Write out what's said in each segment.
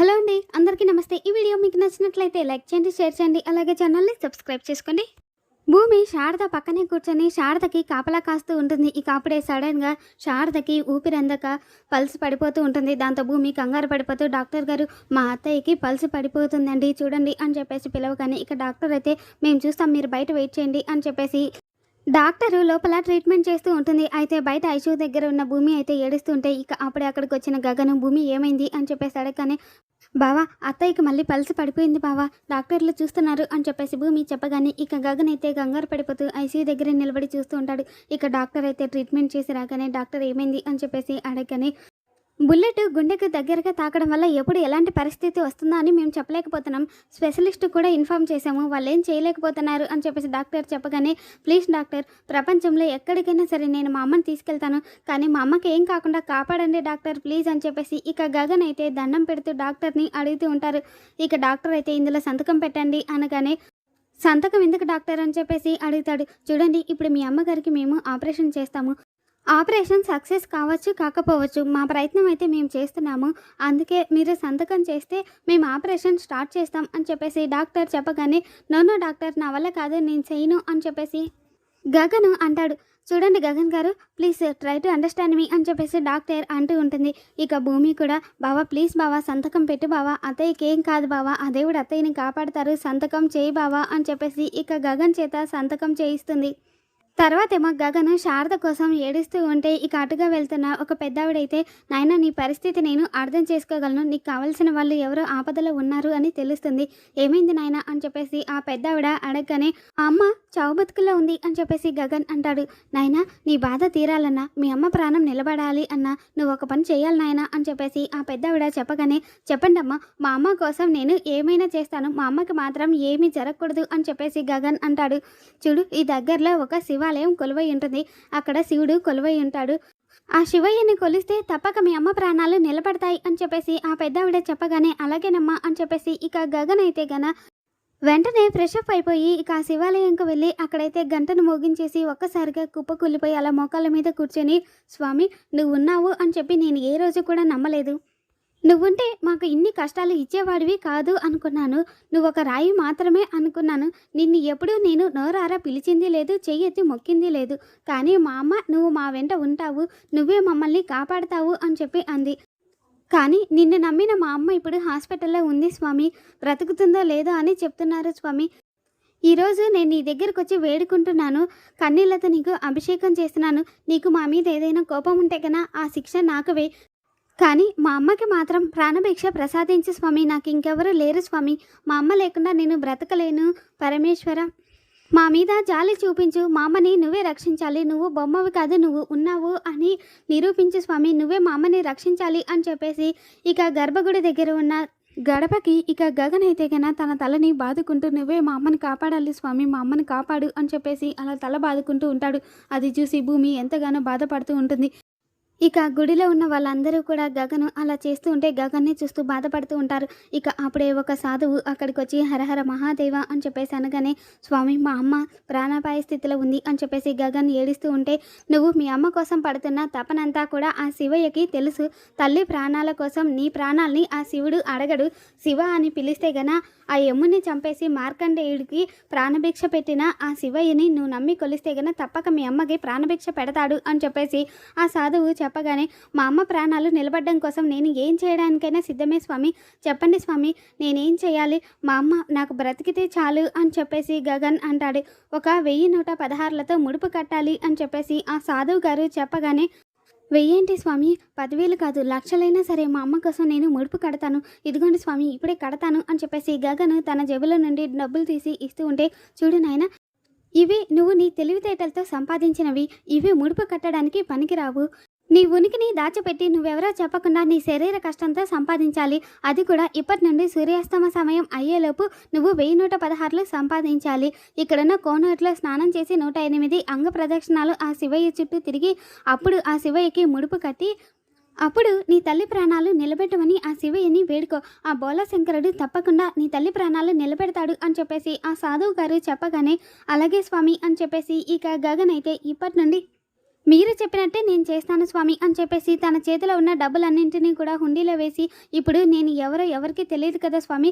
Hello అండి అందరికీ నమస్తే. ఈ వీడియో మీకు నచ్చినట్లయితే లైక్ చేయండి షేర్ చేయండి అలాగే ఛానల్ని సబ్స్క్రైబ్ చేసుకోండి. భూమి శారద పక్కనే కూర్చొని శారదకి కాపలా కాస్తూ ఉంటుంది. ఇక అప్పుడే సడన్గా శారదకి ఊపిరందక పల్స్ పడిపోతూ ఉంటుంది. దాంతో భూమి కంగారు పడిపోతూ డాక్టర్ గారు మా అత్తయ్యకి పల్స్ పడిపోతుందండి చూడండి అని చెప్పేసి పిలవగానే ఇక డాక్టర్ అయితే మేము చూస్తాం మీరు బయట వెయిట్ చేయండి అని చెప్పేసి డాక్టరు లోపల ట్రీట్మెంట్ చేస్తూ ఉంటుంది. అయితే బయట ఐసీయూ దగ్గర ఉన్న భూమి అయితే ఏడుస్తుంటే ఇక అప్పుడే అక్కడికి వచ్చిన గగను భూమి ఏమైంది? అని చెప్పేసి అడగగానే బావా అత్తయ్యకి మళ్ళీ పలిసి పడిపోయింది బావా. డాక్టర్లు చూస్తున్నారు అని చెప్పేసి భూమి చెప్పగానే ఇక గగన్ అయితే కంగారు పడిపోతూ ఐసీయూ దగ్గర నిలబడి చూస్తూ ఉంటాడు. ఇక డాక్టర్ అయితే ట్రీట్మెంట్ చేసి రాగానే డాక్టర్ ఏమైంది అని చెప్పేసి అడగగానే బుల్లెట్ గుండెకు దగ్గరగా తాకడం వల్ల ఎప్పుడు ఎలాంటి పరిస్థితి వస్తుందో అని మేము చెప్పలేకపోతున్నాం. స్పెషలిస్ట్ కూడా ఇన్ఫామ్ చేశాము. వాళ్ళు ఏం చేయలేకపోతున్నారు అని చెప్పేసి డాక్టర్ చెప్పగానే ప్లీజ్ డాక్టర్ ప్రపంచంలో ఎక్కడికైనా సరే నేను మా అమ్మని తీసుకెళ్తాను. కానీ మా అమ్మకి ఏం కాకుండా కాపాడండి డాక్టర్ ప్లీజ్ అని చెప్పేసి ఇక గగన్ అయితే దండం పెడుతూ డాక్టర్ని అడుగుతూ ఉంటారు. ఇక డాక్టర్ అయితే ఇందులో సంతకం పెట్టండి అనగానే సంతకం ఎందుకు డాక్టర్? అని చెప్పేసి అడుగుతాడు. చూడండి ఇప్పుడు మీ అమ్మగారికి మేము ఆపరేషన్ చేస్తాము. ఆపరేషన్ సక్సెస్ కావచ్చు కాకపోవచ్చు మా ప్రయత్నం అయితే మేము చేస్తున్నాము. అందుకే మీరు సంతకం చేస్తే మేము ఆపరేషన్ స్టార్ట్ చేస్తాం అని చెప్పేసి డాక్టర్ చెప్పగానే నోనో డాక్టర్ నా వల్ల కాదు నేను చేయను అని చెప్పేసి గగన్ అంటాడు. చూడండి Gagan garu please try to understand me అని చెప్పేసి డాక్టర్ అంటూ ఉంటుంది. ఇక భూమి కూడా బావా ప్లీజ్ బావా సంతకం పెట్టు బావా అత్తయ్యకి ఏం కాదు బావా ఆ దేవుడు అత్తయ్యని కాపాడతారు సంతకం చేయి బావా అని చెప్పేసి ఇక గగన్ చేత సంతకం చేయిస్తుంది. తర్వాతేమో గగన్ శారద కోసం ఏడుస్తూ ఉంటే ఇక అటుగా వెళ్తున్న ఒక పెద్దావిడైతే నాయన నీ పరిస్థితి నేను అర్థం చేసుకోగలను. నీకు కావలసిన వాళ్ళు ఎవరో ఆపదలో ఉన్నారు అని తెలుస్తుంది. ఏమైంది నాయన? అని చెప్పేసి ఆ పెద్దావిడ అడగగానే ఆ అమ్మ చావు ఉంది అని చెప్పేసి గగన్ అంటాడు. నాయన నీ బాధ తీరాలన్నా మీ అమ్మ ప్రాణం నిలబడాలి అన్నా నువ్వు ఒక పని చేయాలి నాయన అని చెప్పేసి ఆ పెద్దావిడ చెప్పగానే చెప్పండి అమ్మ మా అమ్మ కోసం నేను ఏమైనా చేస్తాను. మా అమ్మకి మాత్రం ఏమీ జరగకూడదు అని చెప్పేసి గగన్ అంటాడు. చూడు ఈ దగ్గరలో ఒక శివ శివాలయం కొలువై ఉంటుంది. అక్కడ శివుడు కొలువై ఉంటాడు. ఆ శివయ్యని కొలిస్తే తప్పక మీ అమ్మ ప్రాణాలు నిలబడతాయి అని చెప్పేసి ఆ పెద్దావిడ చెప్పగానే అలాగేనమ్మా అని చెప్పేసి ఇక గగన్ అయితే గన వెంటనే ఫ్రెష్ అప్ అయిపోయి ఇక ఆ శివాలయంకు వెళ్ళి అక్కడైతే గంటను మోగించేసి ఒక్కసారిగా కుప్ప కూలిపోయి అలా మోకాళ్ళ మీద కూర్చొని స్వామి నువ్వు ఉన్నావు అని చెప్పి నేను ఏ రోజు కూడా నమ్మలేదు. నువ్వుంటే మాకు ఇన్ని కష్టాలు ఇచ్చేవాడివి కాదు అనుకున్నాను. నువ్వు ఒక రాయి మాత్రమే అనుకున్నాను. నిన్ను ఎప్పుడూ నేను నోరారా పిలిచింది లేదు చెయ్యెత్తి మొక్కింది లేదు. కానీ మా అమ్మ నువ్వు మా వెంట ఉంటావు. నువ్వే మమ్మల్ని కాపాడతావు అని చెప్పి అంది. కానీ నిన్ను నమ్మిన మా అమ్మ ఇప్పుడు హాస్పిటల్లో ఉంది స్వామి. బ్రతుకుతుందో లేదో అని చెప్తున్నారు స్వామి. ఈరోజు నేను నీ దగ్గరకు వచ్చి వేడుకుంటున్నాను. కన్నీళ్ళతో నీకు అభిషేకం చేస్తున్నాను. నీకు మా మీద ఏదైనా కోపం ఉంటే కన్నా ఆ శిక్ష నాకు వే కానీ మా అమ్మకి మాత్రం ప్రాణభిక్ష ప్రసాదించి స్వామి. నాకు ఇంకెవరూ లేరు స్వామి. మా అమ్మ లేకుండా నేను బ్రతకలేను. పరమేశ్వర మా మీద జాలి చూపించు. మా అమ్మని నువ్వే రక్షించాలి. నువ్వు బొమ్మవి కాదు నువ్వు ఉన్నావు అని నిరూపించు స్వామి. నువ్వే మా అమ్మని రక్షించాలి అని చెప్పేసి ఇక గర్భగుడి దగ్గర ఉన్న గడపకి ఇక గగన్ అయితే గన తన తలని బాదుకుంటూ నువ్వే మా అమ్మని కాపాడాలి స్వామి. మా అమ్మని కాపాడు అని చెప్పేసి అలా తల బాదుకుంటూ ఉంటాడు. అది చూసి భూమి ఎంతగానో బాధపడుతూ ఉంటుంది. ఇక గుడిలో ఉన్న వాళ్ళందరూ కూడా గగను అలా చేస్తూ ఉంటే గగన్ని చూస్తూ బాధపడుతూ ఉంటారు. ఇక అప్పుడే ఒక సాధువు అక్కడికి వచ్చి హరహర మహాదేవ అని చెప్పేసి అనగానే స్వామి మా అమ్మ ప్రాణాపాయ స్థితిలో ఉంది అని చెప్పేసి గగన్ ఏడుస్తూ ఉంటే నువ్వు మీ అమ్మ కోసం పడుతున్న తపనంతా కూడా ఆ శివయ్యకి తెలుసు. తల్లి ప్రాణాల కోసం నీ ప్రాణాల్ని ఆ శివుడు అడగడు. శివ అని పిలిస్తే గన ఆ యమ్ముని చంపేసి మార్కండేయుడికి ప్రాణభిక్ష పెట్టిన ఆ శివయ్యని నువ్వు నమ్మి కొలిస్తే గన తప్పక మీ అమ్మకి ప్రాణభిక్ష పెడతాడు అని చెప్పేసి ఆ సాధువు చెప్పగానే మా అమ్మ ప్రాణాలు నిలబడడం కోసం నేను ఏం చేయడానికైనా సిద్ధమే స్వామి. చెప్పండి స్వామి నేనేం చేయాలి? మా అమ్మ నాకు బ్రతికితే చాలు అని చెప్పేసి గగన్ అంటాడు. ఒక వెయ్యి నూట పదహారులతో ముడుపు కట్టాలి అని చెప్పేసి ఆ సాధువు గారు చెప్పగానే వెయ్యేంటి స్వామి? పదివేలు కాదు లక్షలైనా సరే మా అమ్మ కోసం నేను ముడుపు కడతాను. ఇదిగోండి స్వామి ఇప్పుడే కడతాను అని చెప్పేసి గగన్ తన జేబులో నుండి డబ్బులు తీసి ఇస్తూ ఉంటే చూడు నాయన ఇవి నువ్వు నీ తెలివితేటలతో సంపాదించినవి. ఇవి ముడుపు కట్టడానికి పనికిరావు. నీ ఉనికిని దాచిపెట్టి నువ్వెవరో చెప్పకుండా నీ శరీర కష్టంతో సంపాదించాలి. అది కూడా ఇప్పటి నుండి సూర్యాస్తమ సమయం అయ్యేలోపు నువ్వు వెయ్యి నూట పదహారులు సంపాదించాలి. ఇక్కడున్న కోనూరులో స్నానం చేసి నూట ఎనిమిది అంగ ప్రదక్షిణాలు ఆ శివయ్య చుట్టూ తిరిగి అప్పుడు ఆ శివయ్యకి ముడుపు కట్టి అప్పుడు నీ తల్లి ప్రాణాలు నిలబెట్టమని ఆ శివయ్యని వేడుకో. ఆ బోలశంకరుడు తప్పకుండా నీ తల్లి ప్రాణాలు నిలబెడతాడు అని చెప్పేసి ఆ సాధువు గారు చెప్పగానే అలాగే స్వామి అని చెప్పేసి ఇక గగన్ అయితే ఇప్పటి నుండి మీరు చెప్పినట్టే నేను చేస్తాను స్వామి అని చెప్పేసి తన చేతిలో ఉన్న డబ్బులన్నింటినీ కూడా హుండీలో వేసి ఇప్పుడు నేను ఎవరో ఎవరికి తెలియదు కదా స్వామి.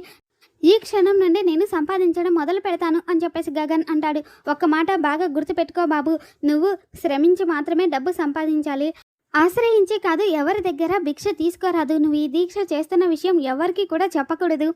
ఈ క్షణం నుండి నేను సంపాదించడం మొదలు పెడతాను అని చెప్పేసి గగన్ అంటాడు. ఒక్క మాట బాగా గుర్తుపెట్టుకో బాబు. నువ్వు శ్రమించి మాత్రమే డబ్బు సంపాదించాలి. ఆశ్రయించి కాదు ఎవరి దగ్గర భిక్ష తీసుకోరాదు. నువ్వు ఈ దీక్ష చేస్తున్న విషయం ఎవరికి కూడా చెప్పకూడదు.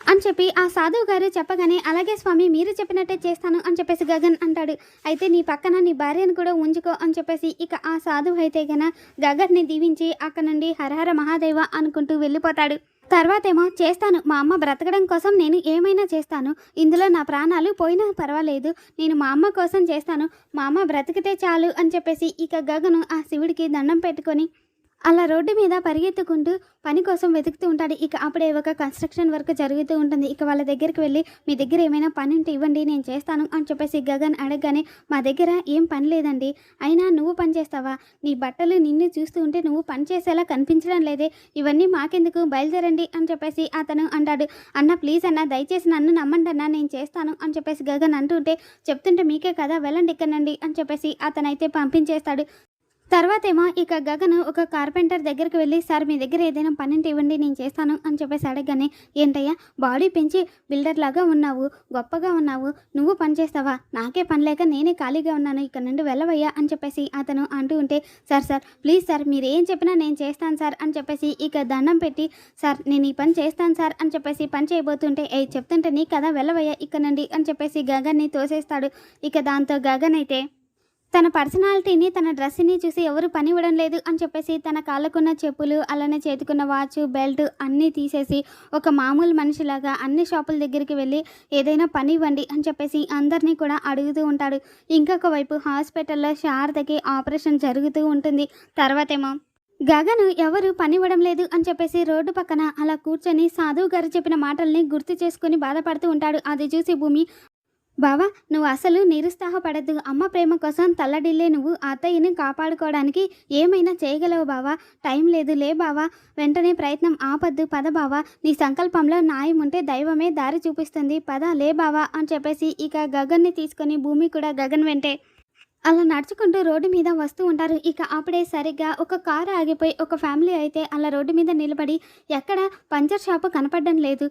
అని చెప్పి ఆ సాధువు గారు చెప్పగానే అలాగే స్వామి మీరు చెప్పినట్టే చేస్తాను అని చెప్పేసి గగన్ అంటాడు. అయితే నీ పక్కన నీ భార్యను కూడా ఉంచుకో అని చెప్పేసి ఇక ఆ సాధువు అయితే గన గగన్ని దీవించి అక్కడ నుండి హరహర మహాదేవ అనుకుంటూ వెళ్ళిపోతాడు. తర్వాతేమో చేస్తాను మా అమ్మ బ్రతకడం కోసం నేను ఏమైనా చేస్తాను. ఇందులో నా ప్రాణాలు పోయినా పర్వాలేదు. నేను మా అమ్మ కోసం చేస్తాను. మా అమ్మ బ్రతికితే చాలు అని చెప్పేసి ఇక గగను ఆ శివుడికి దండం పెట్టుకొని అలా రోడ్డు మీద పరిగెత్తుకుంటూ పని కోసం వెతుకుతూ ఉంటాడు. ఇక అప్పుడే ఒక కన్స్ట్రక్షన్ వర్క్ జరుగుతూ ఉంటుంది. ఇక వాళ్ళ దగ్గరికి వెళ్ళి మీ దగ్గర ఏమైనా పని ఉంటే ఇవ్వండి నేను చేస్తాను అని చెప్పేసి గగన్ అడగగానే మా దగ్గర ఏం పని లేదండి. అయినా నువ్వు పని చేస్తావా? నీ బట్టలు నిన్ను చూస్తూ ఉంటే నువ్వు పని చేసేలా కనిపించడం లేదే. ఇవన్నీ మాకెందుకు? బయలుదేరండి అని చెప్పేసి అతను అంటాడు. అన్న ప్లీజ్ అన్న దయచేసి నన్ను నమ్మండి అన్న నేను చేస్తాను అని చెప్పేసి గగన్ అంటుంటే చెప్తుంటే మీకే కదా వెళ్ళండి ఇక్కడండి అని చెప్పేసి అతనైతే పంపించేస్తాడు. తర్వాతేమో ఇక గగన్ ఒక కార్పెంటర్ దగ్గరికి వెళ్ళి సార్ మీ దగ్గర ఏదైనా పని ఇవ్వండి నేను చేస్తాను అని చెప్పేసి అడగగానే ఏంటయ్యా బాడీ పెంచి బిల్డర్ లాగా ఉన్నావు గొప్పగా ఉన్నావు నువ్వు పని చేస్తావా? నాకే పని లేక నేనే ఖాళీగా ఉన్నాను ఇక్కడ నుండి వెళ్ళవయ్యా అని చెప్పేసి అతను అంటూ ఉంటే సార్ సార్ ప్లీజ్ సార్ మీరు ఏం చెప్పినా నేను చేస్తాను సార్ అని చెప్పేసి ఇక దండం పెట్టి సార్ నేను ఈ పని చేస్తాను సార్ అని చెప్పేసి పని చేయబోతుంటే ఏ చెప్తుంటే నీ కదా వెళ్ళవయ్యా ఇక్కడ నుండి అని చెప్పేసి గగన్ని తోసేస్తాడు. ఇక దాంతో గగన్ అయితే తన పర్సనాలిటీని తన డ్రెస్ని చూసి ఎవరు పని ఇవ్వడం లేదు అని చెప్పేసి తన కాళ్ళకున్న చెప్పులు అలానే చేతికున్న వాచ్ బెల్ట్ అన్నీ తీసేసి ఒక మామూలు మనిషిలాగా అన్ని షాపుల దగ్గరికి వెళ్ళి ఏదైనా పని ఇవ్వండి అని చెప్పేసి అందరినీ కూడా అడుగుతూ ఉంటాడు. ఇంకొక వైపు హాస్పిటల్లో శారదకి ఆపరేషన్ జరుగుతూ ఉంటుంది. తర్వాతేమో గగను ఎవరు పని ఇవ్వడం లేదు అని చెప్పేసి రోడ్డు పక్కన అలా కూర్చొని సాధువు గారు చెప్పిన మాటల్ని గుర్తు చేసుకుని బాధపడుతూ ఉంటాడు. అది చూసి భూమి బావా నువ్వు అసలు నిరుత్సాహపడద్దు. అమ్మ ప్రేమ కోసం తల్లడిల్లే నువ్వు అత్తయ్యని కాపాడుకోవడానికి ఏమైనా చేయగలవు బావా? టైం లేదు. లే బావా వెంటనే ప్రయత్నం ఆపద్దు. పద బావా నీ సంకల్పంలో న్యాయం ఉంటే దైవమే దారి చూపిస్తుంది. పద లే బావా అని చెప్పేసి ఇక గగన్ని తీసుకొని భూమి కూడా గగన్ వెంటే అలా నడుచుకుంటూ రోడ్డు మీద వస్తూ ఉంటారు. ఇక అప్పుడే సరిగ్గా ఒక కారు ఆగిపోయి ఒక ఫ్యామిలీ అయితే అలా రోడ్డు మీద నిలబడి ఎక్కడ పంచర్ షాపు కనపడడం లేదు.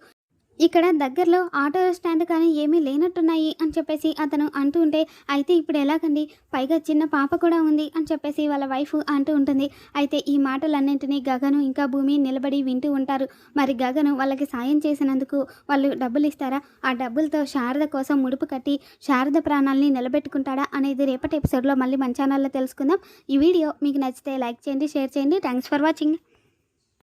ఇక్కడ దగ్గరలో ఆటో స్టాండ్ కానీ ఏమీ లేనట్టున్నాయి అని చెప్పేసి అతను అంటూ ఉంటే అయితే ఇప్పుడు ఎలాగండి? పైగా చిన్న పాప కూడా ఉంది అని చెప్పేసి వాళ్ళ వైఫ్ అంటూ ఉంటుంది. అయితే ఈ మాటలన్నింటినీ గగను ఇంకా భూమి నిలబడి వింటూ ఉంటారు. మరి గగను వాళ్ళకి సాయం చేసినందుకు వాళ్ళు డబ్బులు ఇస్తారా? ఆ డబ్బులతో శారద కోసం ముడుపు కట్టి శారద ప్రాణాలని నిలబెట్టుకుంటాడా అనేది రేపటి ఎపిసోడ్లో మళ్ళీ మంచానాల్లో తెలుసుకుందాం. ఈ వీడియో మీకు నచ్చితే లైక్ చేయండి షేర్ చేయండి. Thanks for watching.